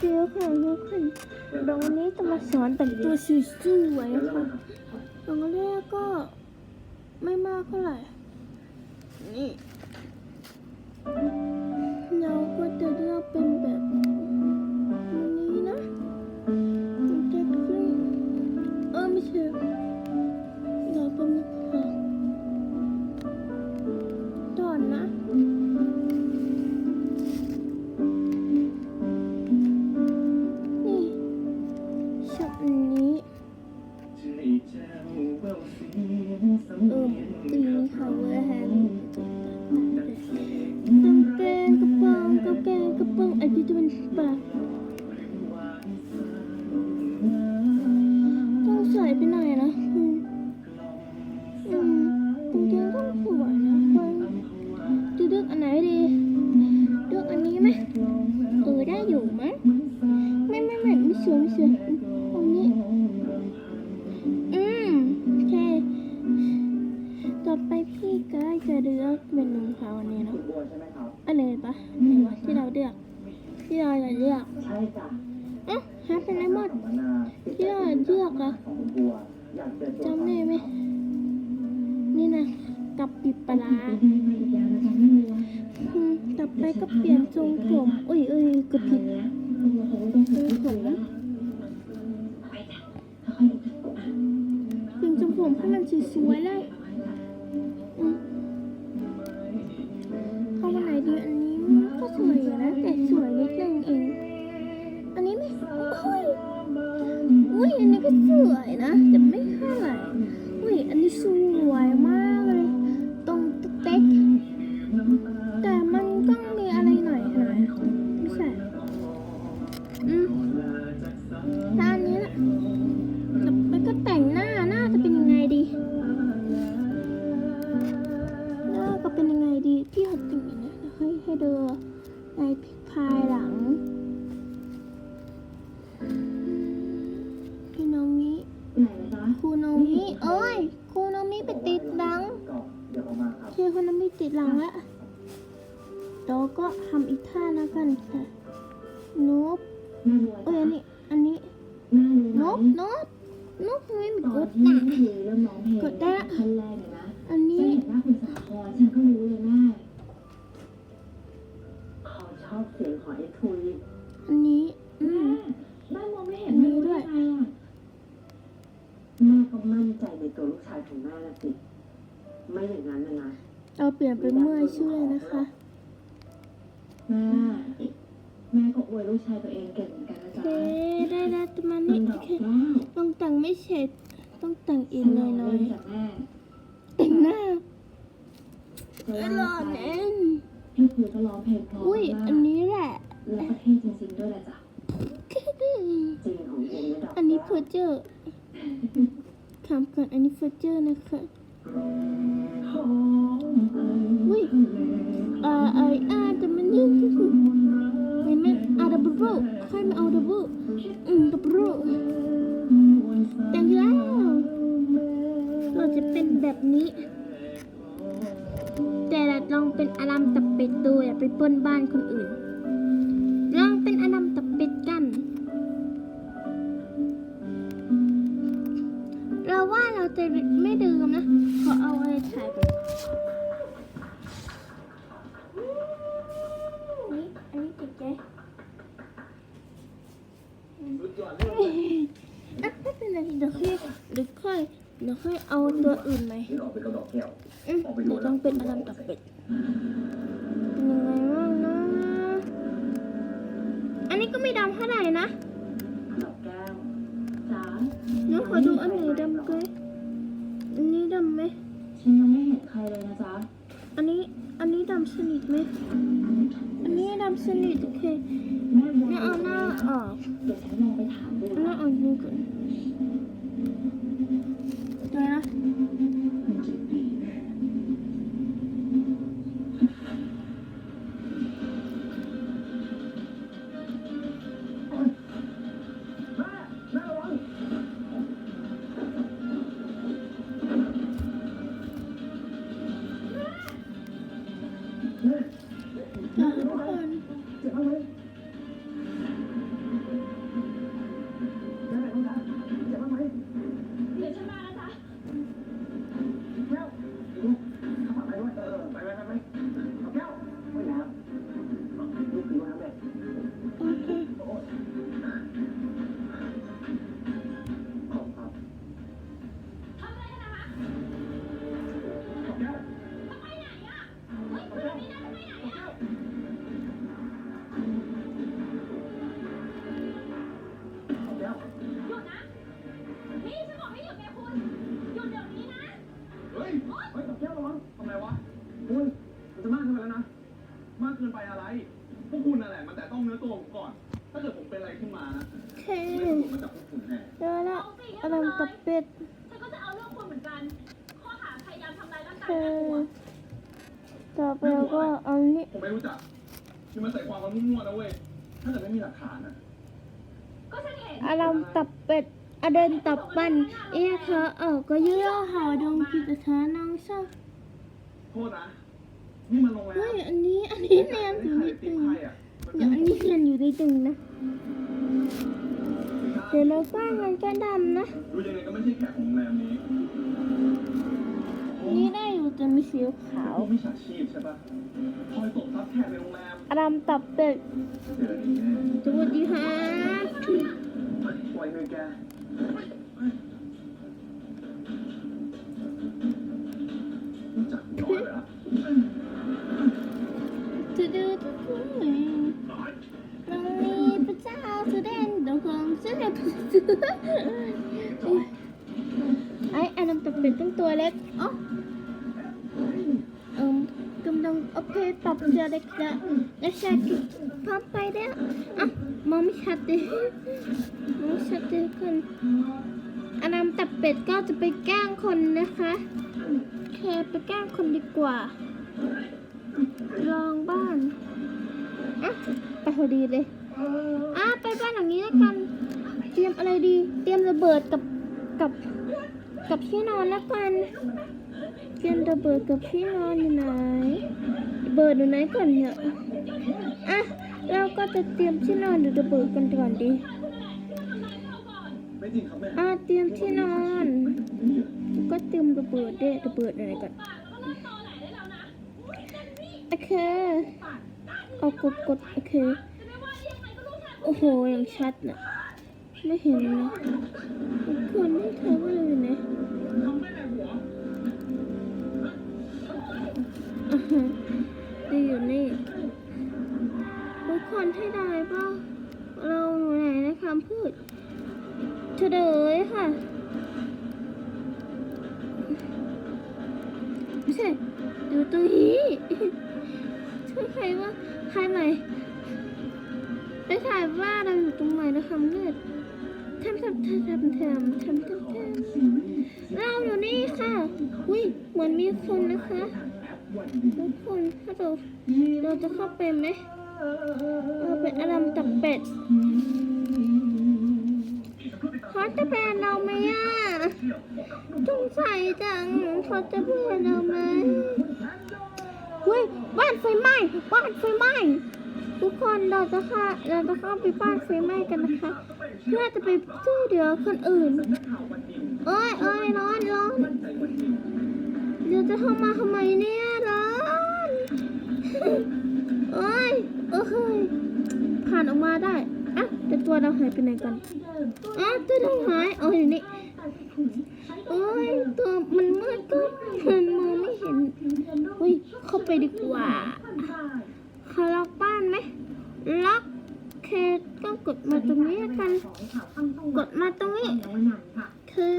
เดียวค่ะทุกคนเดี๋ยววันนี้จะมาสอนแต่งตัวสวยๆนะคะตรงแรกก็ไม่มากเท่าไหร่ นี่ เราก็จะเลือกเป็นแบบนี้นะจะขึ้นเออไม่ใช่เราเป็นค่ะตอนนะ เราเลือกที่เราจะเลือกใช่จ้ะเอ๊ะหาเป็นไรหมดสัมมนาที่เราเลือกอะของบัวอยากเจอตัวจำได้ไหมนี่นะกับปิบปลาร้าอืมต่อไปก็เปลี่ยนทรงผมอุ้ยอุ้ยกดผิดทรงผม ก็สวยนะ แต่ไม่เท่าไหร่อุ้ยอันนี้สวย ก็ทำอีกท่านะกันค่ะนบแม่บัวเอ้ยอันนี้ อันนี้แม่รู้นไหมบนบนบทำไมไม่ตกอนดที่อะพี่เริ่มร้องเพลงกดได้ละขั้นแรกเลยนะอันฉันนี้เห็นหน้าคุณสาครฉันก็รู้เลยแม่เขาชอบเสียงของไอ้ทุยอันนี้อืแม่มแม่มองไม่เห็นแม่รู้ได้ไงอะแม่ก็มั่นใจในตัวลูกชายของแม่ละสิไม่อย่างนั้นนะนะเราเปลี่ยนเป็นเมื่อยช่วยนะคะ แม่แม่ก็อวยลูกชายตัวเองเก่งเหมือนกันนะโอจ๊ะเคได้แล้วประมาณมันี้นดโออกเคแก้วต้องแต่งไม่เสร็จต้องแต่งอีกหน่อยหน่อยเล่นจากแม่ๆแต่งหน้าเพราะไม่ว่ารอแน่นพี่คุยก็ร้องเพลงเพราะอุ้ยมากอันนี้แหละและประเทศจริงๆด้วยแหละจ้ะจริงของเองนะดอกอันนี้เพแก้อวร์เจอร์คำก่อนอันนี้เพอร์เจอร์นะคะ ลองเป็นอารัมตับเป็ดดูอย่าไปปล้นบ้านคนอื่น ลองเป็นอารัมตับเป็ดกัน เราว่าเราจะไม่ดื่มนะขอเอาอะไรถ่ายก่อนอันนี้อันนี้ติดใจอะไม่เป็นไรเดี๋ยวค่อยเดี๋ยวค่อย เดี๋ยวค่อยเอาตัวอื่นไหมนี่ออกไปกระดอกแก้วอืมเดี๋ยวต้องเป็นอารัมตับเป็ดเป็นยังไงบ้างนะ อันนี้ก็ไม่ดำเท่าไหร่นะดอกแก้วจ๋าเดี๋ยวขอดูอันไหนดำเกยอันนี้ดำไหมฉันยังไม่เห็นใครเลยนะจ๊ะ อันนี้ อันนี้ดำสนิทไหม อันนี้ดำสนิทโอเคแม่บัวงั้นเอาหน้าออกเดี๋ยวฉันลองไปถามดูเอาหน้าออกนี่ก่อน เดี๋ยวนะ มากเกินไปอะไร พวกคุณนั่นแหละมันแต่ต้องเนื้อตัวผมก่อน ถ้าเกิดผมเป็นอะไรขึ้นมานะคือไม่ผลมาจากพวกคุณแน่เจอและกำลังตัะเป็ดฉันก็จะเอาเรื่องคุณเหมือนกัน ข้อหาพยายามทำร้ายร่างกายคือ นะต่อไปเราก็เอานี่ผมไม่รู้จักคือมันใส่ความมันมั่วๆนะเว้ย ถ้าเกิดไม่มีหลักฐานอะก็ฉันเห็น อารมณ์ตับเป็ดอเดินตับปันเอเธอเออก็เยื่อหอดงกิจเธอน้องชอบ โทษนะ นี่มันโรงแรมเฮ้ยอันนี้อันนี้แนมอยู่ใครนิดติดนึงไพ่อะมันเดี๋ยวอันนี้เรียนอยู่ในตึงนะเดี๋ยวเราสร้างมันก็ดำนะดูยังไงก็ไม่ใช่แขกของโรงแรมนี้อันนี้ได้อยู่จะมีสีขาวพวกมิจฉาชีพใช่ปะคอยตบทรัพย์แขกในโรงแรมอารมณ์ตับเป็ดเดี๋ยวนี้แน่สวัสดีค่ะปล่อยมือแก ตัวเล็กอ๋อเอิมกำลังโอเคปรับเสื้อเล็กแล้วแล้วชาคิดพร้อมไปแล้วอะมองไม่ชัดเลยมองไม่ชัดเลยคนอารมตับเป็ดก็จะไปแกล้งคนนะคะโอเคไปแกล้งคนดีกว่า ลองบ้านอะไปพอดีเลยอะไปบ้านหลังนี้แล้วกัน เตรียมอะไรดี เตรียมระเบิดกับกับ กับที่นอนแล้วกันเตรียมระเบิดกับที่นอนอยู่ไหนเบิดอยู่ไหนก่อนเนี่ยอะเราก็จะเตรียมที่นอนหรือระเบิดกันก่อนดีอะเตรียมที่นอน ก็เตรียมระเบิดด้วยระเบิดอะไรก่อนโอเคเอากดกดโอเคโอ้โหอย่างชัดน่ะไม่เห็นนะ คนให้ได้ป่ะเราอยู่ไหนนะคำพูดเฉลยค่ะไม่ใช่ดูตรงนี้ช่วยใครว่าใครใหม่ไปถ่ายว่าเราอยู่ตรงไหนนะคะเลือดทำทำทำทำทำทำทำทำเราอยู่นี่ค่ะ อุ้ยเหมือนมีคนนะคะทุกคนถ้าเราเราจะเข้าไปไหม เราเป็นอารมณ์ตับเป็ดเขาจะเป็นเราไหมอะสงสัยจังเขาจะเป็นเราไหมเฮ้ยบ้านไฟไหม้บ้านไฟไหม้ทุกคนเราจะเข้าเราจะเข้าไปบ้านไฟไหม้กันนะคะเพื่อจะไปช่วยเหลือคนอื่นเอ้ยเอ้ยร้อนร้อนเดี๋ยวจะเข้ามาทำไมเนี่ยร้อนเอ้ยเอ้ยผ่านออกมาได้อะแต่ตัวเราหายไปไหนกันอะตัวเราหายเอาอยู่นี่โอ้ยตัวมันมืดก็มันมองไม่เห็นเฮ้ยเข้าไปดีกว่าเขาล็อกบ้านไหมล็อกเคก็กดมาตรงนี้ละกัน กดมาตรงนี้วันนั้นค่ะคือ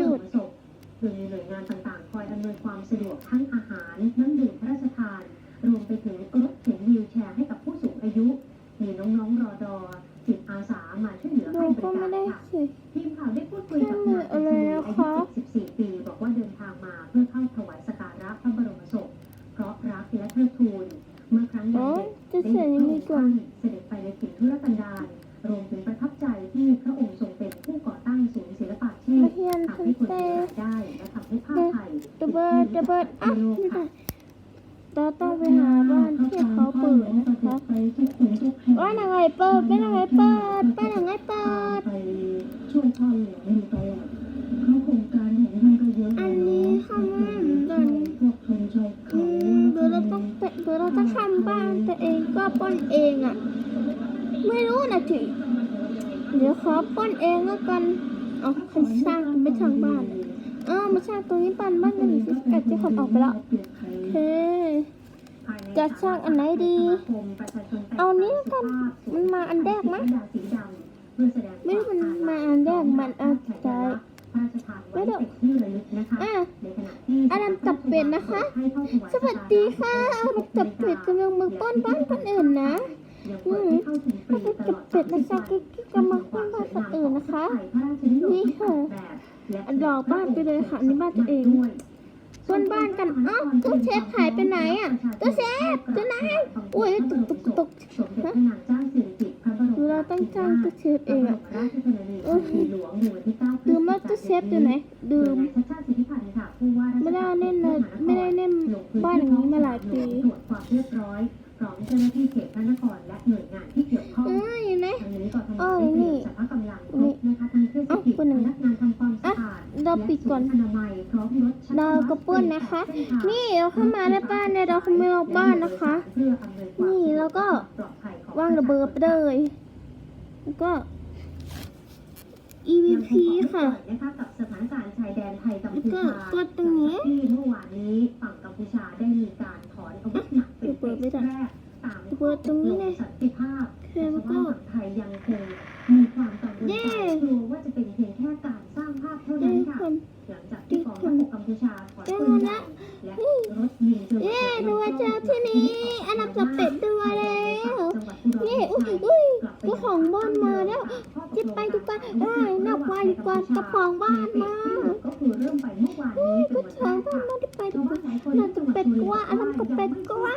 วายพระบรมศพโดยมีหน่วยงานต่างๆ คอยอำนวยความสะดวกทั้งอาหารน้ำดื่มพระราชทาน รวมไปถึงรถเข็นวีลแชร์ให้กับผู้สูงอายุ มีน้องๆรอดอจิตอาสามาช่วยเหลือเราให้บก็ริไม่การได้ค่ะสิทีมข่าวได้พูดคุยกับนายอัญชลีอายุ74 ปี บอกว่าเดินทางมาเพื่อเข้าถวายสักการะพระบรมศพ เพราะรักและเทิดทูน เมื่อครั้งยัอ๋งอเด็กจะเสียยังมีก่อนเสด็จไปในถิ่นทุรกันดารรวมถึงประทับใจที่พระองค์ทรงเป็นผู้ก่อตั้งศูนย์ศิลปาชี มาเฮียนทันเต้มีรายได้และทำให้ผ้าไทยระเบิดระเบิดอะไม่ได้เราต้องไปหาบ้านที่เขาเปิดนะคะบ้านอะไรเปิดบ้านอะไรเปิดบ้านอะไรเปิดช่วยพ่อหลวงอยู่ตลอดเข้าโครงการของท่านก็เยอะอันนี้ข้างล่างก่อนพวกชนชาวอืเขาเดี๋ยวเราต้องเดี๋ยวเราต้องทำบ้านตัวเองก็ป้อนเองอะ ไม่รู้นะจิเดี๋ยวขอป้อนเองแล้วกัน สร้างไม่ทางบ้านอ้าวไม่ใช่ตรงนี้บ้านบ้านกันอยู่ที่แปดที่คนออกไปแล้วโอเคจะสร้างอันไหนดี เอานี้ละกันมันมาอันแรกนะไม่รู้มันมาอันแรกมันอันสุดไม่รู้อะอาดัมกับเป็ดนะคะ สวัสดีค่ะอาดัมกับเป็ดกำลังมาป้อนบ้านคนอื่นนะ อืมอาดัมกับเป็ดนะคะกิ๊กกำลังป้อนบ้านคนอื่นนะคะ นี่ค่ะอันดอกบ้านไปเลยค่ะอันนี้บ้านตัวเองส่วนบ้านกันอ้าวตู้เชฟหายไปไหนอะตู้เชฟตัวไหนโอ้ยตกตกตกฮะเราต้องจ้างตู้เชฟเองอะเออลืมว่าตู้เชฟอยู่ไหนลืมไม่ได้เล่นเลยไม่ได้เล่นบ้านอย่างนี้มาหลายปี ตรวจความเรียบร้อยพร้อมเจ้าหน้าที่เขตพระนครและหน่วยงานที่เกี่ยวข้องเอ้ยอยู่ไหนทางนี้กทมเอ้ยได้นี่เตรียมสรรพกำลังครบนะคะทั้งเทศกิจเอ้าคนหนึ่งพนักงานทำความสะอาดเราปิดก่อนและศูย์อนามัยพร้อมรถชักเราก็ป้นนะคะ นี่เราเข้ามาในบ้านเนี่ยเราขโมยออกบ้านนะคะเพื่ออำนวยความนี่แล้วก็ปลอดภัยของวางระเบิดไปเลยแล้วก็ยังค EVP งเกาะติดค่ะนะคะกับสถานการณ์ชายแดนไทยกัมแล้วพูก็ชาตัวตรงนี้ที่เมื่อวานนี้ฝั่งกัมพูชาได้มีการถอนอาวุธหนัก เป็นเฟสแรกตามเปิดตรงนี้ไงสันติภาพโอเคแล้วก็ชาวบ้านฝั่งไทยยังคงมี มาได้ไปดีกว่าเราจะเป็ดกว่าอันดับกับเป็ดกว่า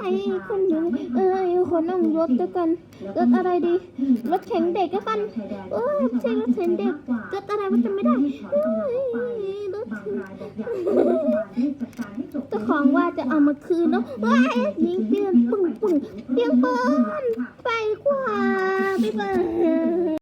ไอ้คนอยู่นี่เอออยู่คนนั่งรถด้วยกันรถอะไรดีรถแข็งเด็กแล้วยกันเออใช่รถแข็งเด็กรถอะไรมันจะไม่ได้เอ้รถถีบจัดการให้จบเจ้าของว่าจะเอามาคืนเนาะว้ายยิงเปืนปึ้งปึ้งเปียงปืนไปกว่าบ๊ายบา